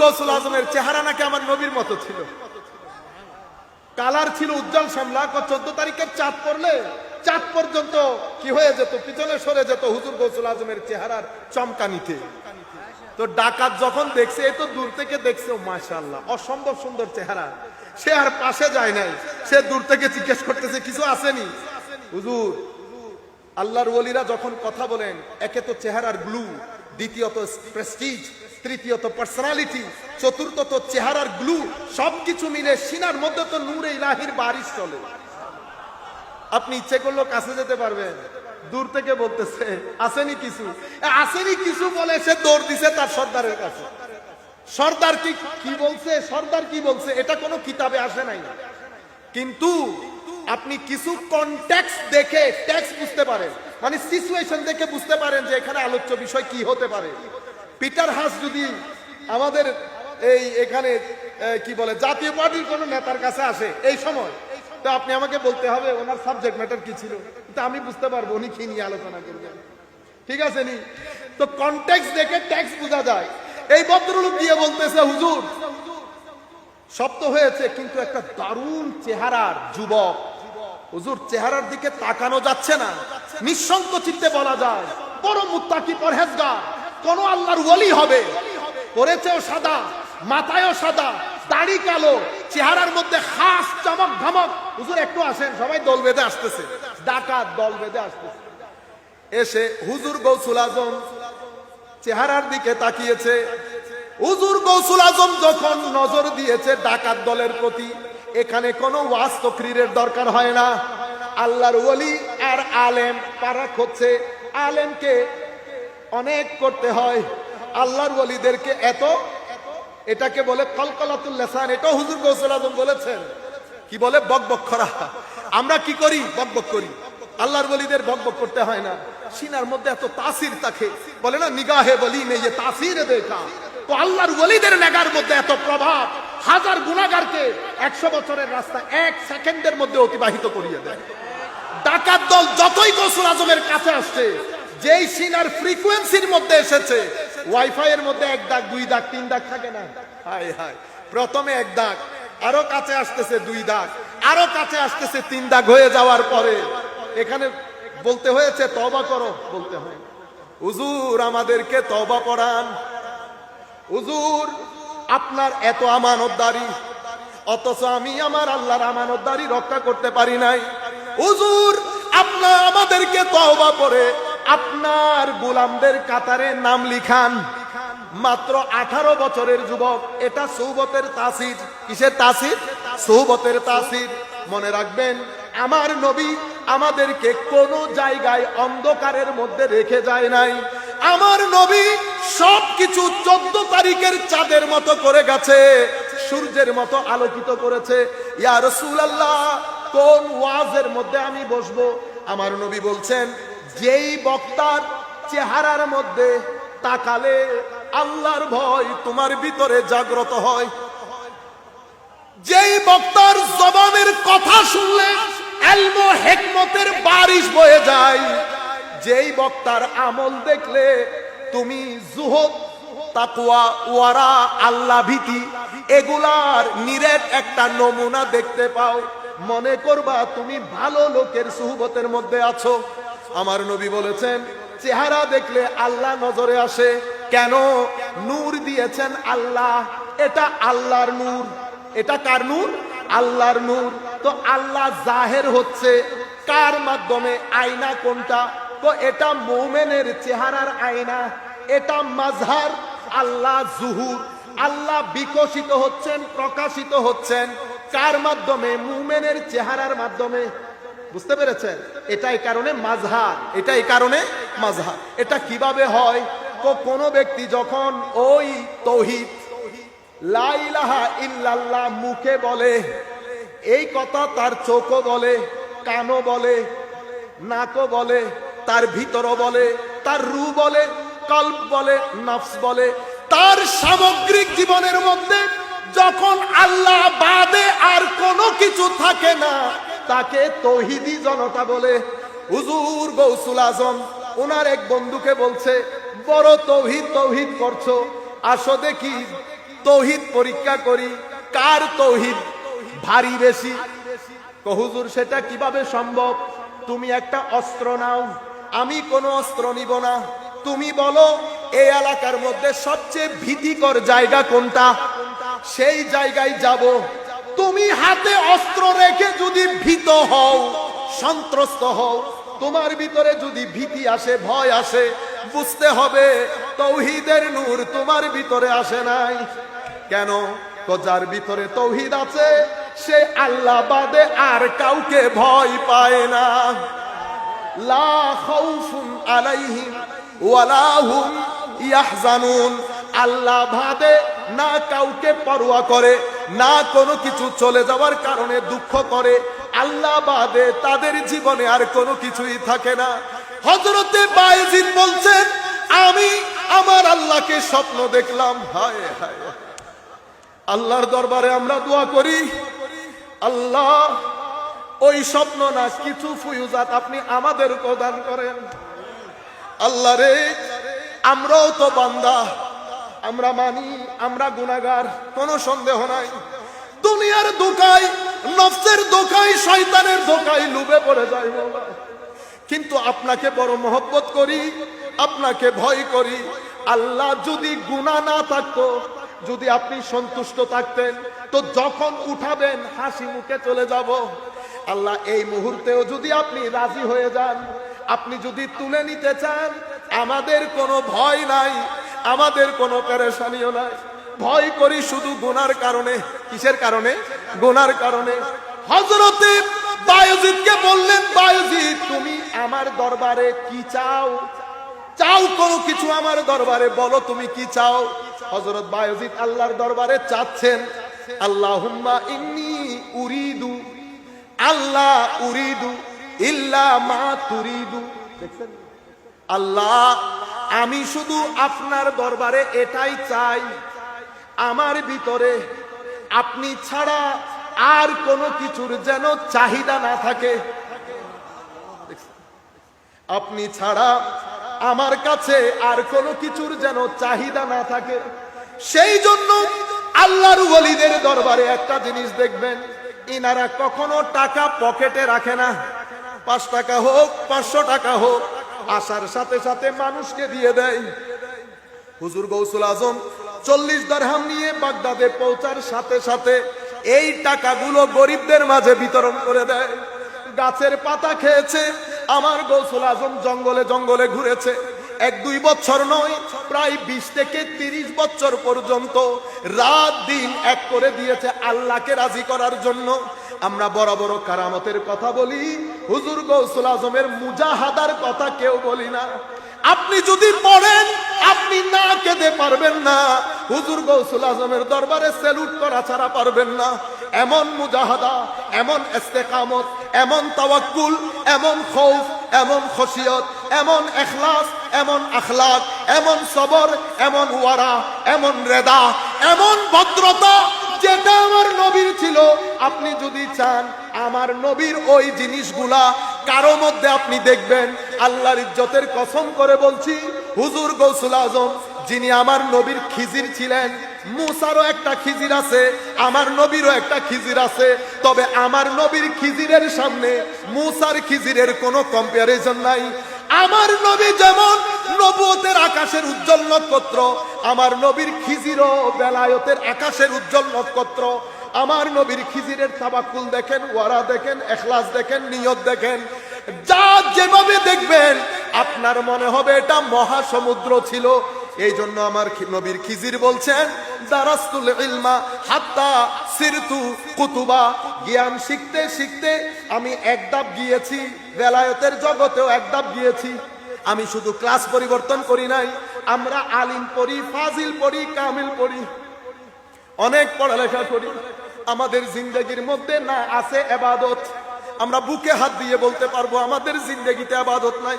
গৌসুল আজমের চেহারা নাকি আমার নবীর মতো ছিল? কালার ছিল উজ্জ্বল শ্যামলা চোদ্দ তারিখের চাঁদ পড়লে, চাঁদ পর্যন্ত কি হয়ে যেত? পিছনে সরে যেত হুজুর গৌসুল আজমের চেহারার চমকানিতে। তো ডাকাত যখন দেখছে, এ তো দূর থেকে দেখছে মাশাল্লাহ অসম্ভব সুন্দর চেহারা। সে আর পাশে যায় নাই। সে দূর থেকে জিজ্ঞেস করতেছে, কিছু আসেনি? হুজুর, আল্লাহর ওলিরা যখন কথা বলেন, একে তো চেহারার গ্লু দ্বিতীয়ত প্রেস্টিজ তৃতীয়ত পার্সোনালিটি চতুর্থত চেহারার গ্লু সবকিছু মিলে সিনার মধ্যে তো নূরে ইলাহির বারিশ চলে। আপনি ইচ্ছে করল কাছে যেতে পারবেন। দূর থেকে বলতেছে, আসেনি কিছু। আসেনি কিছু বলে সে দৌড় দিছে তার সর্দারের কাছে। সর্দার কি কি বলছে? সর্দার কি বলছে? এটা কোনো কিতাবে আসে নাই। কিন্তু আপনি কিছু কনটেক্সট দেখে ট্যাক্স বুঝতে পারেন। মানে সিচুয়েশন দেখে বুঝতে পারেন যে এখানে আলোচ্য বিষয় কি হতে পারে। পিটার হাস যদি আমাদের এই এখানে কি বলে, জাতীয় পার্টির কোন নেতার কাছে আসে এই সময়, তো আপনি আমাকে বলতে হবে ওনার সাবজেক্ট ম্যাটার কি ছিল। তো আমি বুঝতে পারব, উনি কি নিয়ে আলোচনা করবেন। ঠিক আছে নি? তো কনটেক্সট দেখে ট্যাক্স বোঝা যায়। এই ভদ্রলোক দিয়ে বলতেছে, হুজুর তো হয়েছে, কিন্তু একটা দারুণ চেহারার যুবক। হুজুর, চেহারার দিকে তাকানো যাচ্ছে না। নিঃসঙ্ক চিত্তে বলা যায়, বড় মুত্তাকি পরহেজগার। কোন আল্লাহর ওলি হবে। করেছেও সাদা, মাথায়ও সাদা, দাড়ি কালো, চেহারার মধ্যে খাস চমক ধমক। হুজুর, একটু আসেন, সবাই দল বেঁধে আসতেছে। ডাকাত দল বেঁধে আসতেছে। এসে হুজুর গৌসুল আজম চেহারার দিকে তাকিয়েছে। হুজুর গৌসুল আজম যখন নজর দিয়েছে ডাকাত দলের প্রতি, এখানে কোনো ওয়াজ তকরিরের দরকার হয় না। আল্লাহর ওলি আর আলেম পারাক হচ্ছে আলেমকে অনেক করতে হয়। আল্লাহর ওলিদেরকে এত, এটাকে বলে কলকলাতুল লেসান, এটাও হুজুর গৌসুল আজম বলেছেন। কি বলে? বক বক করা। আমরা কি করি? বক বক করি। আল্লাহর বলিদের বক করতে হয় না। সিনার মধ্যে এত তাসির থাকে। বলে না, নিগাহে বলি নেই যে তাসির দেখা তো আল্লাহর ওলিদের নেগার মধ্যে এত প্রভাব, হাজার গুণাগারকে একশো বছরের রাস্তা এক সেকেন্ডের মধ্যে অতিবাহিত করিয়ে দেয়। ডাকাত দল যতই গৌসুল আজমের কাছে আসছে যেই সিনার ফ্রিকোয়েন্সির মধ্যে এসেছে ওয়াইফাই এর মধ্যে এক দাগ, দুই দাগ, তিন দাগ থাকে না? হায় হায়। প্রথমে এক দাগ, আরও কাছে আসতেছে দুই দাগ, আরও কাছে আসতেছে তিন দাগ হয়ে যাওয়ার পরে। এখানে বলতে হয়েছে তবা করো, বলতে হয়। হুজুর, আমাদেরকে তবা পড়ান। হুজুর, আপনার এত আমানতদারি, অথচ আমি আমার আল্লাহর আমানতদারি রক্ষা করতে পারি নাই। হুজুর আপনার আমাদেরকে তওবা করে আপনার গোলামদের কাতারে নাম লিখান। মাত্র আঠারো বছরের যুবক, এটা সৌবতের তাসির। কিসের তাসির? সৌবতের তাসির। মনে রাখবেন, আমার নবী আমাদেরকে কোন জায়গায় অন্ধকারের মধ্যে রেখে যায় নাই। আমার নবী সবকিছু চোদ্দ তারিখের চাঁদের মতো করে গেছে, সূর্যের মতো আলোকিত করেছে। ইয়া রাসূলুল্লাহ, কোন ওয়াজের মধ্যে আমি বসবো? আমার নবী বলছেন যেই বক্তার চেহারার মধ্যে তাকালে আল্লাহর ভয় তোমার ভিতরে জাগ্রত হয়। যেই বক্তার জবানের কথা শুনলে এলমো হেকমতের বারিশ বয়ে যায়। যেই বক্তার আমল দেখলে তুমি জুহদ তাকুয়া ওয়ারা, আল্লাহ ভীতি, এগুলার নিরেট একটা নমুনা দেখতে পাও। মনে করবা তুমি ভালো লোকের সুহবতের মধ্যে আছো। আমার নবী বলেছেন, চেহারা দেখলে আল্লাহ নজরে আসে। কেন? নূর দিয়েছেন আল্লাহ। এটা আল্লাহর নূর। এটা কার নূর? আল্লাহর নূর। তো আল্লাহ জাহের হচ্ছে। কার মাধ্যমে? আয়না কোনটা? তো এটা মোমেনের চেহারার আয়না। এটা মাঝহার আল্লাহ জুহুর। আল্লাহ বিকশিত হচ্ছেন, প্রকাশিত হচ্ছেন। কার মাধ্যমে? মুমেনের চেহারার মাধ্যমে। বুঝতে পেরেছেন? এটাই কারণে মাঝহার এটাই কারণে মাঝহার এটা কীভাবে হয়? কোন ব্যক্তি যখন ওই তৌহিদ, লা ইলাহা ইল্লাল্লাহ মুখে বলে, এই কথা তার চোখও বলে, কানও বলে, নাকও বলে, তার ভিতরও বলে, তার রু বলে, কল্প বলে, নফস বলে, তার সামগ্রিক জীবনের মধ্যে যখন আল্লাহ বাদে আর কোনো কিছু থাকে না, তাকে তৌহিদি জনতা বলে। হুজুর গৌসুল আজম, ওনার এক বন্ধুকে বলছে, বড় তৌহিদ তৌহিদ করছ, আসো দেখি, তৌহিদ পরীক্ষা করি, কার তৌহিদ ভারী বেশি? হুজুর, সেটা কীভাবে সম্ভব? তুমি একটা অস্ত্র নাও, আমি কোনো অস্ত্র নিব না। তুমি বলো এই এলাকার মধ্যে সবচেয়ে ভীতিকর জায়গা কোনটা? সেই জায়গায় যাব। তুমি হাতে অস্ত্র রেখে যদি ভীত হও, সন্ত্রস্ত হও, তোমার ভিতরে যদি ভীতি আসে, ভয় আসে, বুঝতে হবে তৌহিদের নূর তোমার ভিতরে আসে নাই। কেন? তো যার ভিতরে তৌহিদ আছে, সে আল্লাহ বাদে আর কাউকে ভয় পায় না। লা আলাইহিম ওয়ালা হুম ইয়াহজানুন। আল্লাহ ভাদে না কাউকে পরোয়া করে, না কোনো কিছু চলে যাওয়ার কারণে দুঃখ করে, আল্লাহ বাদে তাদের জীবনে আর কোনো কিছুই থাকে না। হজরতে বায়েজিদ বলছেন, আমি আমার আল্লাহকে স্বপ্ন দেখলাম। হায় হায় আল্লাহর দরবারে আমরা দোয়া করি, আল্লাহ, ওই স্বপ্ন না, কিছু ফুয়ুজাত আপনি আমাদের প্রদান করেন। আল্লাহ রে, আমরাও তো বান্দা। আমরা মানি, আমরা গুনাগার কোনো সন্দেহ নাই। দুনিয়ার দোকায় নফসের দোকায় শয়তানের দোকায় লুবে পড়ে যায় কিন্তু আপনাকে বড় মহব্বত করি, আপনাকে ভয় করি। আল্লাহ যদি গুণা না থাকতো, যদি আপনি সন্তুষ্ট থাকতেন, তো যখন উঠাবেন, হাসি মুখে চলে যাব। আল্লাহ, এই মুহূর্তেও যদি আপনি রাজি হয়ে যান, আপনি যদি তুলে নিতে চান, আমাদের কোনো ভয় নাই। আমাদের কোনো পেরেশানিও নাই। ভয় করি শুধু গুনার কারণে। কিসের কারণে? গুনার কারণে। হজরতে বায়জিদকে বললেন, বায়জিদ, তুমি আমার দরবারে কি চাও? চাও কোনো কিছু আমার দরবারে, বলো তুমি কি চাও? হজরত বায়জিদ আল্লাহর দরবারে চাচ্ছেন আল্লাহ আল্লাহুম্মা ইন্নি উরিদু। আল্লাহ উরিদু ইল্লা মা তুরিদু। দেখছেন? আল্লাহ আমি শুধু আপনার দরবারে এটাই চাই। আমার ভিতরে আপনি ছাড়া আর কোনো কিছুর যেন চাহিদা না থাকে। আপনি ছাড়া আমার কাছে আর কোনো কিছুর যেন চাহিদা না থাকে। সেই জন্য আল্লাহর ওলিদের দরবারে একটা জিনিস দেখবেন, ইনারা কখনো টাকা পকেটে রাখে না। পাঁচ টাকা হোক, পাঁচশো টাকা হোক আসার সাথে সাথে মানুষকে দিয়ে দেয়। হুজুর গৌসুল আজম, চল্লিশ দরহাম নিয়ে বাগদাদে পৌঁছার সাথে সাথে এই টাকাগুলো গরিবদের মাঝে বিতরণ করে দেয়। গাছের পাতা খেয়েছে, আমার গৌসুল আজম জঙ্গলে জঙ্গলে ঘুরেছে। এক দুই বছর নয়, প্রায় বিশ থেকে তিরিশ বছর পর্যন্ত রাত দিন এক করে দিয়েছে আল্লাহকে রাজি করার জন্য। আমরা বড় বড় কারামতের কথা বলি হুজুর গৌসুল আজমের মুজাহাদার কথা কেউ বলি না। আপনি যদি পড়েন আপনি না কেঁদে পারবেন না। হুজুর গৌসুল আজমের দরবারে সেলুট করা ছাড়া পারবেন না। এমন মুজাহাদা, এমন ইস্তেকামত, এমন তাওয়াক্কুল, এমন খৌফ, এমন খসিয়ত এমন এখলাস, এমন আখলাক, এমন সবর, এমন ওয়ারা, এমন রেদা, এমন ভদ্রতা যেটা আমার নবীর ছিল, আপনি যদি চান আমার নবীর ওই জিনিসগুলা কারও মধ্যে আপনি দেখবেন, আল্লাহর ইজ্জতের কসম করে বলছি, হুজুর গৌসুল আজম, যিনি আমার নবীর খিজির ছিলেন, মুসারও একটা খিজির আছে, আমার নবীরও একটা খিজির আছে, তবে আমার নবীর খিজিরের সামনে মুসার খিজিরের কোনো কম্পারিজন নাই। আমার নবী যেমন নবুয়তের আকাশের উজ্জ্বল নক্ষত্র আমার নবীর খিজিরও বেলায়তের আকাশের উজ্জ্বল নক্ষত্র। আমার নবীর খিজিরের তাবাকুল দেখেন, ওয়ারা দেখেন, এখলাস দেখেন, নিয়ত দেখেন। যা যেভাবে দেখবেন, আপনার মনে হবে এটা মহাসমুদ্র ছিল। এই জন্য আমার নবীর খিজির বলছেন, দারাস্তুল ইলমা হাত্তা সিরতু কুতুবা। জ্ঞান শিখতে শিখতে আমি এক ধাপ গিয়েছি, বেলায়তের জগতেও এক ধাপ গিয়েছি। আমি শুধু ক্লাস পরিবর্তন করি নাই আমরা আলিম পড়ি, ফাজিল পড়ি, কামিল পড়ি। অনেক পড়ালেখা করি। আমাদের জিন্দগির মধ্যে না আছে এবাদত। আমরা বুকে হাত দিয়ে বলতে পারব, আমাদের জিন্দগিতে আবাদত নাই।